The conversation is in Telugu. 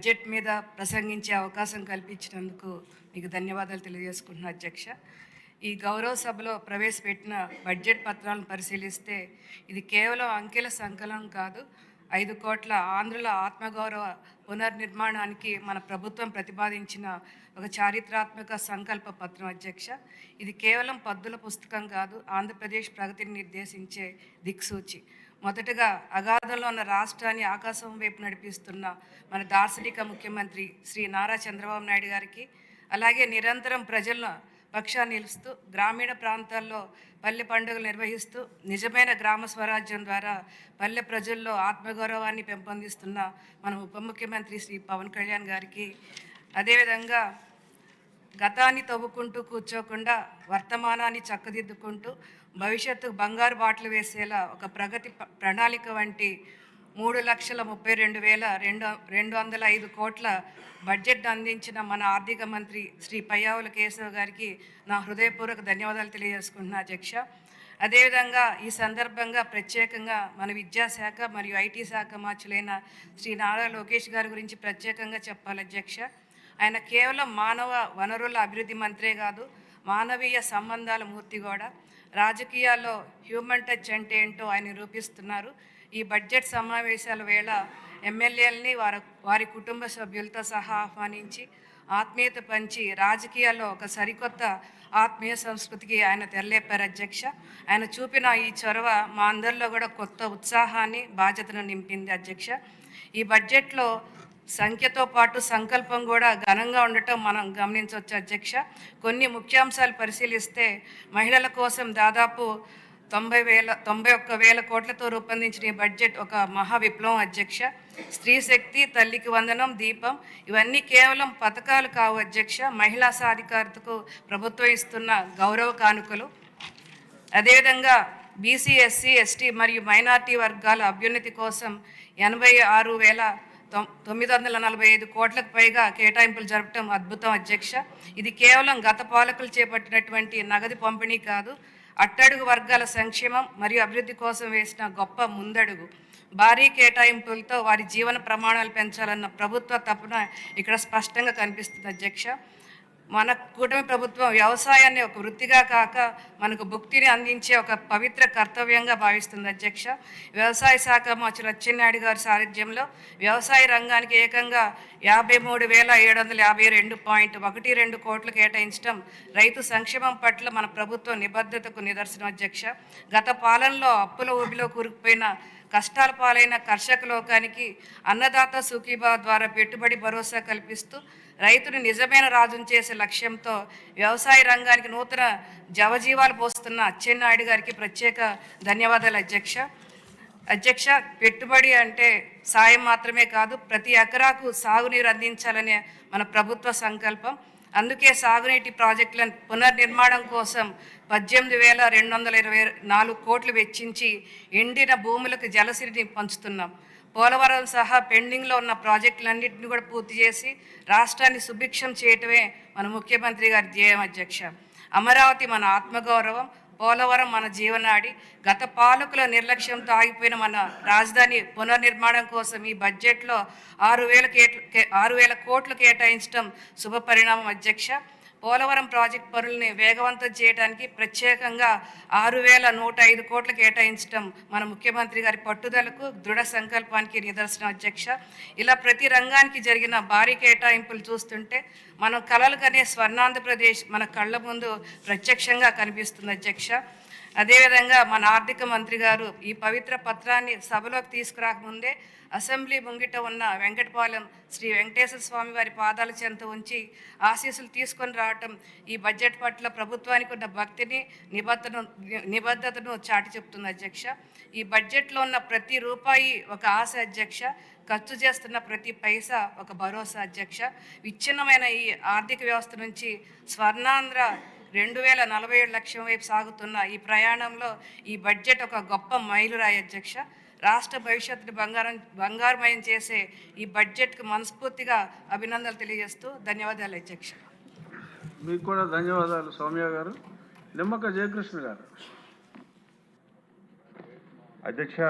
బడ్జెట్ మీద ప్రసంగించే అవకాశం కల్పించినందుకు మీకు ధన్యవాదాలు తెలియజేసుకుంటున్నా అధ్యక్ష. ఈ గౌరవ సభలో ప్రవేశపెట్టిన బడ్జెట్ పత్రాలను పరిశీలిస్తే ఇది కేవలం అంకెల సంకలనం కాదు ఐదు కోట్ల ఆంధ్రుల ఆత్మగౌరవ పునర్నిర్మాణానికి మన ప్రభుత్వం ప్రతిపాదించిన ఒక చారిత్రాత్మక సంకల్ప పత్రం అధ్యక్ష. ఇది కేవలం పద్దుల పుస్తకం కాదు ఆంధ్రప్రదేశ్ ప్రగతిని నిర్దేశించే దిక్సూచి. మొదటగా అగాధంలో ఉన్న రాష్ట్రాన్ని ఆకాశం వైపు నడిపిస్తున్న మన దార్శనిక ముఖ్యమంత్రి శ్రీ నారా చంద్రబాబు నాయుడు గారికి అలాగే నిరంతరం ప్రజలను పక్షా నిలుస్తూ గ్రామీణ ప్రాంతాల్లో పల్లె పండుగలు నిర్వహిస్తూ నిజమైన గ్రామ స్వరాజ్యం ద్వారా పల్లె ప్రజల్లో ఆత్మగౌరవాన్ని పెంపొందిస్తున్న మన ఉప ముఖ్యమంత్రి శ్రీ పవన్ కళ్యాణ్ గారికి అదేవిధంగా గతాన్ని తవ్వుకుంటూ కూర్చోకుండా వర్తమానాన్ని చక్కదిద్దుకుంటూ భవిష్యత్తు బంగారు బాటలు వేసేలా ఒక ప్రగతి ప్రణాళిక వంటి మూడు లక్షల ముప్పై రెండు వేల రెండు రెండు వందల ఐదు కోట్ల బడ్జెట్ అందించిన మన ఆర్థిక మంత్రి శ్రీ పయ్యావుల కేశవ్ గారికి నా హృదయపూర్వక ధన్యవాదాలు తెలియజేసుకుంటున్నా అధ్యక్ష. అదేవిధంగా ఈ సందర్భంగా ప్రత్యేకంగా మన విద్యాశాఖ మరియు ఐటీ శాఖ మార్చులైన శ్రీ నారా లోకేష్ గారి గురించి ప్రత్యేకంగా చెప్పాలి అధ్యక్ష. ఆయన కేవలం మానవ వనరుల అభివృద్ధి మంత్రే కాదు మానవీయ సంబంధాల మూర్తి కూడా. రాజకీయాల్లో హ్యూమన్ టచ్ అంటే ఏంటో ఆయన నిరూపిస్తున్నారు. ఈ బడ్జెట్ సమావేశాల వేళ ఎమ్మెల్యేలని వారి వారి కుటుంబ సభ్యులతో సహా ఆహ్వానించి ఆత్మీయత పంచి రాజకీయాల్లో ఒక సరికొత్త ఆత్మీయ సంస్కృతికి ఆయన తెరలేపారు అధ్యక్ష. ఆయన చూపిన ఈ చొరవ మా అందరిలో కూడా కొత్త ఉత్సాహాన్ని బాధ్యతను నింపింది అధ్యక్ష. ఈ బడ్జెట్లో సంఖ్యతో పాటు సంకల్పం కూడా ఘనంగా ఉండటం మనం గమనించవచ్చు అధ్యక్ష. కొన్ని ముఖ్యాంశాలు పరిశీలిస్తే మహిళల కోసం దాదాపు తొంభై వేల తొంభై ఒక్క వేల కోట్లతో రూపొందించిన ఈ బడ్జెట్ ఒక మహా విప్లవం అధ్యక్ష. స్త్రీ శక్తి తల్లికి వందనం దీపం ఇవన్నీ కేవలం పథకాలు కావు అధ్యక్ష. మహిళా సాధికారతకు ప్రభుత్వం ఇస్తున్న గౌరవ కానుకలు. అదేవిధంగా బీసీ ఎస్సీ ఎస్టీ మరియు మైనార్టీ వర్గాల అభ్యున్నతి కోసం ఎనభై ఆరు వేల తొమ్మిది వందల నలభై ఐదు కోట్లకు పైగా కేటాయింపులు జరపడం అద్భుతం అధ్యక్ష. ఇది కేవలం గత పాలకులు చేపట్టినటువంటి నగదు పంపిణీ కాదు అట్టడుగు వర్గాల సంక్షేమం మరియు అభివృద్ధి కోసం వేసిన గొప్ప ముందడుగు. భారీ కేటాయింపులతో వారి జీవన ప్రమాణాలు పెంచాలన్న ప్రభుత్వ తప్పున ఇక్కడ స్పష్టంగా కనిపిస్తుంది అధ్యక్ష. మన కూటమి ప్రభుత్వం వ్యవసాయాన్ని ఒక వృత్తిగా కాక మనకు భుక్తిని అందించే ఒక పవిత్ర కర్తవ్యంగా భావిస్తుంది అధ్యక్ష. వ్యవసాయ శాఖ మంత్రి అచ్చెన్నాయుడు గారి సారథ్యంలో వ్యవసాయ రంగానికి ఏకంగా యాభై మూడు వేల ఏడు వందల యాభై రెండు పాయింట్ ఒకటి రెండు కోట్లు కేటాయించడం రైతు సంక్షేమం పట్ల మన ప్రభుత్వం నిబద్ధతకు నిదర్శనం అధ్యక్ష. గత పాలనలో అప్పుల ఊబిలో కూరుకుపోయిన కష్టాల పాలైన కర్షక లోకానికి అన్నదాత సుఖీభావ ద్వారా పెట్టుబడి భరోసా కల్పిస్తూ రైతుని నిజమైన రాజును చేసే లక్ష్యంతో వ్యవసాయ రంగానికి నూతన జవజీవాలు పోస్తున్న అచ్చెన్నాయుడు గారికి ప్రత్యేక ధన్యవాదాలు అధ్యక్ష. అధ్యక్ష పెట్టుబడి అంటే సాయం మాత్రమే కాదు ప్రతి ఎకరాకు సాగునీరు అందించాలనే మన ప్రభుత్వ సంకల్పం. అందుకే సాగునీటి ప్రాజెక్టులను పునర్నిర్మాణం కోసం పద్దెనిమిది వేల రెండు వందల ఇరవై నాలుగు కోట్లు వెచ్చించి ఎండిన భూములకు జలసిరిని పంచుతున్నాం. పోలవరం సహా పెండింగ్లో ఉన్న ప్రాజెక్టులన్నింటినీ కూడా పూర్తి చేసి రాష్ట్రాన్ని సుభిక్షం చేయటమే మన ముఖ్యమంత్రి గారి ధ్యేయం అధ్యక్ష. అమరావతి మన ఆత్మగౌరవం పోలవరం మన జీవనాడి గత పాలకుల నిర్లక్ష్యంతో ఆగిపోయిన మన రాజధాని పునర్నిర్మాణం కోసం ఈ బడ్జెట్లో ఆరు వేల కేట్లు ఆరు వేల కోట్లు కేటాయించడం శుభ పరిణామం అధ్యక్ష. పోలవరం ప్రాజెక్ట్ పనుల్ని వేగవంతం చేయడానికి ప్రత్యేకంగా ఆరు వేల నూట ఐదు కోట్లు కేటాయించడం మన ముఖ్యమంత్రి గారి పట్టుదలకు దృఢ సంకల్పానికి నిదర్శన అధ్యక్ష. ఇలా ప్రతి రంగానికి జరిగిన భారీ కేటాయింపులు చూస్తుంటే మనం కలలు కనే స్వర్ణాంధ్రప్రదేశ్ మన కళ్ళ ముందు ప్రత్యక్షంగా కనిపిస్తుంది అధ్యక్ష. అదేవిధంగా మన ఆర్థిక మంత్రి గారు ఈ పవిత్ర పత్రాన్ని సభలోకి తీసుకురాకముందే అసెంబ్లీ ముంగిట ఉన్న వెంకటపాలెం శ్రీ వెంకటేశ్వర స్వామి వారి పాదాల చెంత ఉంచి ఆశీస్సులు తీసుకొని రావటం ఈ బడ్జెట్ పట్ల ప్రభుత్వానికి ఉన్న భక్తిని నిబద్ధతను నిబద్ధతను చాటి చెప్తుంది అధ్యక్ష. ఈ బడ్జెట్లో ఉన్న ప్రతి రూపాయి ఒక ఆశ అధ్యక్ష. ఖర్చు చేస్తున్న ప్రతి పైసా ఒక భరోసా అధ్యక్ష. విచ్ఛిన్నమైన ఈ ఆర్థిక వ్యవస్థ నుంచి స్వర్ణాంధ్ర రెండు వేల నలభై ఏడు లక్షం వైపు సాగుతున్న ఈ ప్రయాణంలో ఈ బడ్జెట్ ఒక గొప్ప మైలురాయి అధ్యక్ష. రాష్ట్ర భవిష్యత్తుని బంగారం బంగారుమయం చేసే ఈ బడ్జెట్కు మనస్ఫూర్తిగా అభినందనలు తెలియజేస్తూ ధన్యవాదాలు అధ్యక్ష. మీకు కూడా ధన్యవాదాలు సౌమ్య గారు. నిమ్మక జయకృష్ణ గారు. అధ్యక్ష